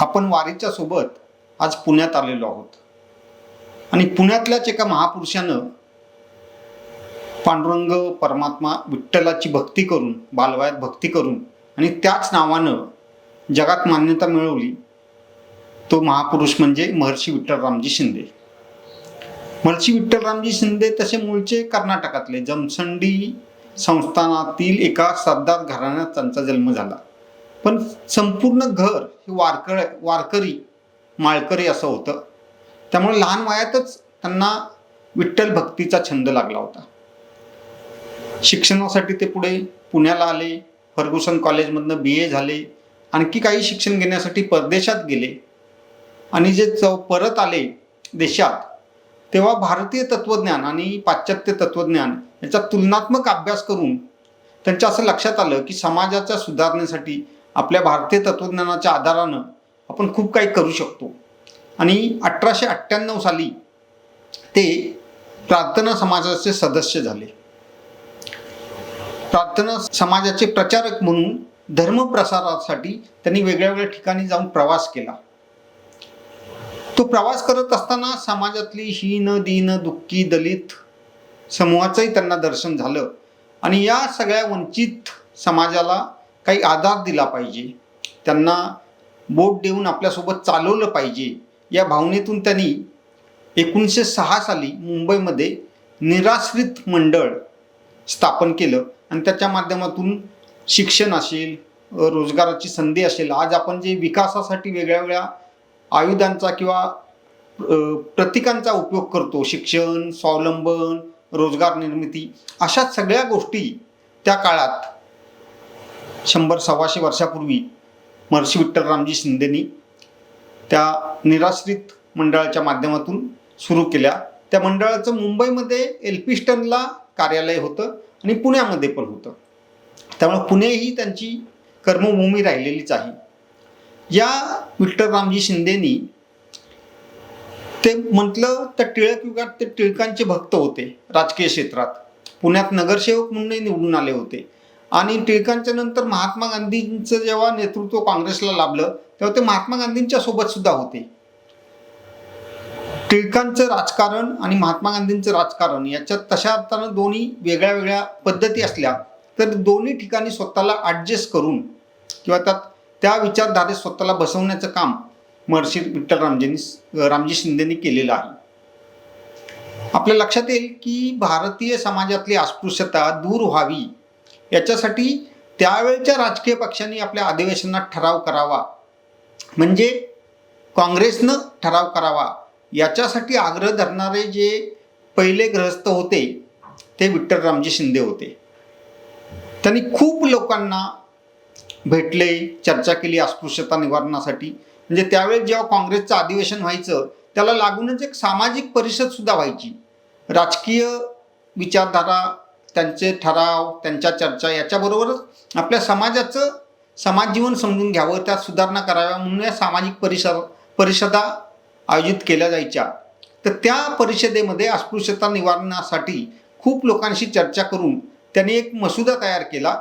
आपण वारीच्या सोबत आज पुण्यात आलेलो आहोत. आणि पुण्यातल्याच एका महापुरुषानं पांडुरंग परमात्मा विठ्ठलाची भक्ती करून बालवयात भक्ती करून आणि त्याच नावानं जगात मान्यता मिळवली तो महापुरुष म्हणजे महर्षी विठ्ठलरामजी शिंदे. महर्षी विठ्ठलरामजी शिंदे तसे मूळचे कर्नाटकातले जमसंडी संस्थानातील एका सरदार घराण्यात त्यांचा जन्म झाला. पण संपूर्ण घर हे वारकळ वारकरी माळकरी असं होतं. त्यामुळे लहान वयातच त्यांना विठ्ठल भक्तीचा छंद लागला होता. शिक्षणासाठी ते पुढे पुण्याला आले फर्ग्युसन कॉलेजमधनं बी ए झाले आणखी काही शिक्षण घेण्यासाठी परदेशात गेले. आणि जे चौ परत आले देशात तेव्हा भारतीय तत्त्वज्ञान आणि पाश्चात्य तत्त्वज्ञान याचा तुलनात्मक अभ्यास करून त्यांच्या असं लक्षात आलं की समाजाच्या सुधारणेसाठी आपल्या भारतीय तत्त्वज्ञानाच्या आधारानं आपण खूप काही करू शकतो. आणि अठराशे अठ्ठ्याण्णव साली ते प्रार्थना समाजाचे सदस्य झाले. प्रार्थना समाजाचे प्रचारक म्हणून धर्मप्रसारासाठी त्यांनी वेगळ्या वेगळ्या ठिकाणी जाऊन प्रवास केला. तो प्रवास करत असताना समाजातली हीन दीन दुःखी दलित समूहाचंही त्यांना दर्शन झालं. आणि या सगळ्या वंचित समाजाला काही आधार दिला पाहिजे. त्यांना बोट देऊन आपल्यासोबत चालवलं पाहिजे. या भावनेतून त्यांनी एकोणीसशे सहा साली मुंबईमध्ये निराश्रित मंडळ स्थापन केलं. आणि त्याच्या माध्यमातून शिक्षण असेल रोजगाराची संधी असेल. आज आपण जे विकासासाठी वेगळ्या वेगळ्या आयुधांचा किंवा प्रतिकांचा उपयोग करतो शिक्षण स्वावलंबन रोजगार निर्मिती अशा सगळ्या गोष्टी त्या काळात शंभर सव्वाशे वर्षापूर्वी महर्षी विठ्ठलरामजी शिंदेनी त्या निराश्रित मंडळाच्या माध्यमातून सुरू केल्या. त्या मंडळाचं मुंबईमध्ये एल्पिस्टनला कार्यालय होतं आणि पुण्यामध्ये पण होतं. त्यामुळे पुणे ही त्यांची कर्मभूमी राहिलेलीच आहे. या विठ्ठलरामजी शिंदेनी ते म्हटलं तर टिळक युगात ते टिळकांचे भक्त होते राजकीय क्षेत्रात. पुण्यात नगरसेवक म्हणूनही निवडून आले होते. आणि टिळकांच्या नंतर महात्मा गांधींचं जेव्हा नेतृत्व काँग्रेसला लाभलं तेव्हा ते महात्मा गांधींच्या सोबत सुद्धा होते. टिळकांचं राजकारण आणि महात्मा गांधींचं राजकारण याच्यात तशा अर्थानं दोन्ही वेगळ्या वेगळ्या पद्धती असल्या तर दोन्ही ठिकाणी स्वतःला ॲडजस्ट करून किंवा त्यात त्या विचारधारेत स्वतःला बसवण्याचं काम महर्षी विठ्ठल रामजींनी रामजी शिंदेनी केलेलं आहे. आपल्या लक्षात येईल की भारतीय समाजातली अस्पृश्यता दूर व्हावी याच्यासाठी त्यावेळच्या राजकीय पक्षांनी आपल्या अधिवेशनात ठराव करावा. म्हणजे काँग्रेसनं ठराव करावा. याच्यासाठी आग्रह धरणारे जे पहिले ग्रहस्थ होते ते विठ्ठलरामजी शिंदे होते. त्यांनी खूप लोकांना भेटले चर्चा केली अस्पृश्यता निवारणासाठी. म्हणजे त्यावेळेस जेव्हा काँग्रेसचं अधिवेशन व्हायचं त्याला लागूनच एक सामाजिक परिषद सुद्धा व्हायची. राजकीय विचारधारा त्यांचे ठराव त्यांच्या चर्चा याच्याबरोबरच आपल्या समाजाचं समाज जीवन समजून घ्यावं त्यात सुधारणा कराव्या म्हणून या सामाजिक परिषद परिषदा आयोजित केल्या जायच्या. तर त्या परिषदेमध्ये अस्पृश्यता निवारणासाठी खूप लोकांशी चर्चा करून त्यांनी एक मसुदा तयार केला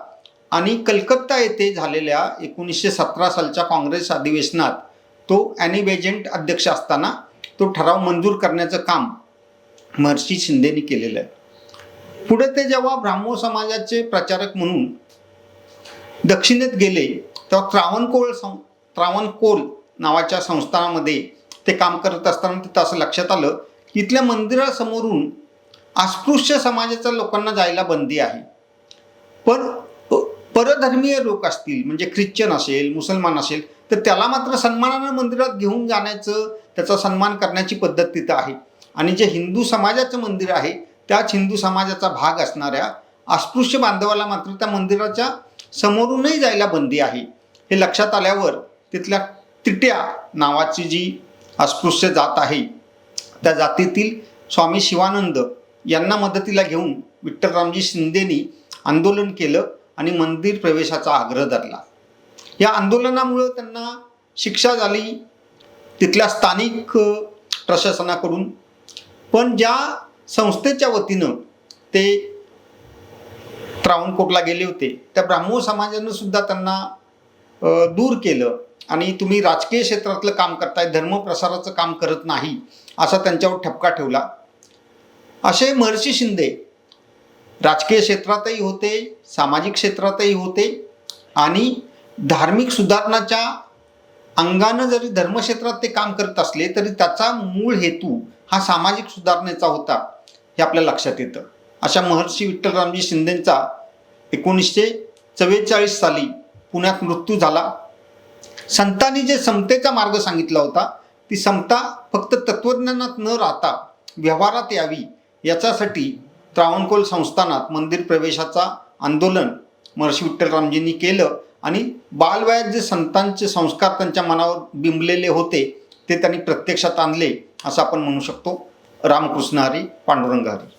आणि कलकत्ता येथे झालेल्या एकोणीसशे सतरा सालच्या काँग्रेस अधिवेशनात तो ॲनी अध्यक्ष असताना तो ठराव मंजूर करण्याचं काम महर्षी शिंदेनी केलेलं आहे. पुढे ते जेव्हा ब्राह्मो समाजाचे प्रचारक म्हणून दक्षिणेत गेले तेव्हा त्रावणकोळ सं त्रावणकोल नावाच्या संस्थानामध्ये ते काम करत असताना तिथं असं लक्षात आलं की इथल्या मंदिरासमोरून अस्पृश्य समाजाच्या लोकांना जायला बंदी आहे. पण परधर्मीय लोक असतील म्हणजे ख्रिश्चन असेल मुसलमान असेल तर त्याला मात्र सन्मानानं मंदिरात घेऊन जाण्याचं त्याचा सन्मान करण्याची पद्धत तिथं आहे. आणि जे हिंदू समाजाचं मंदिर आहे त्याच हिंदू समाजाचा भाग असणाऱ्या अस्पृश्य बांधवाला मात्र त्या मंदिराच्या समोरूनही जायला बंदी आहे. हे लक्षात आल्यावर तिथल्या तिट्या नावाची जी अस्पृश्य जात आहे त्या जातीतील स्वामी शिवानंद यांना मदतीला घेऊन विठ्ठलरामजी शिंदेनी आंदोलन केलं आणि मंदिर प्रवेशाचा आग्रह धरला. या आंदोलनामुळं त्यांना शिक्षा झाली तिथल्या स्थानिक प्रशासनाकडून. पण ज्या संस्थेच्या वतीनं ते त्रावणकोटला गेले होते. त्या ब्राह्मो समाजानं सुद्धा त्यांना दूर केलं आणि तुम्ही राजकीय क्षेत्रातलं काम करताय धर्मप्रसाराचं काम करत नाही असा त्यांच्यावर ठपका ठेवला. असे महर्षी शिंदे राजकीय क्षेत्रातही होते सामाजिक क्षेत्रातही होते आणि धार्मिक सुधारणाच्या अंगानं जरी धर्मक्षेत्रात ते काम करत असले तरी त्याचा मूळ हेतू हा सामाजिक सुधारणेचा होता. हे आपल्या लक्षात येतं. अशा महर्षी विठ्ठलरामजी शिंदेंचा एकोणीसशे चव्वेचाळीस साली पुण्यात मृत्यू झाला. संतांनी जे समतेचा मार्ग सांगितला होता ती समता फक्त तत्वज्ञानात न राहता व्यवहारात यावी याच्यासाठी त्रावणकोल संस्थानात मंदिर प्रवेशाचा आंदोलन महर्षी विठ्ठलरामजींनी केलं आणि बालवयात जे संतांचे संस्कार त्यांच्या मनावर बिंबलेले होते ते त्यांनी प्रत्यक्षात आणले असं आपण म्हणू शकतो. रामकृष्ण हरी पांडुरंग हरी.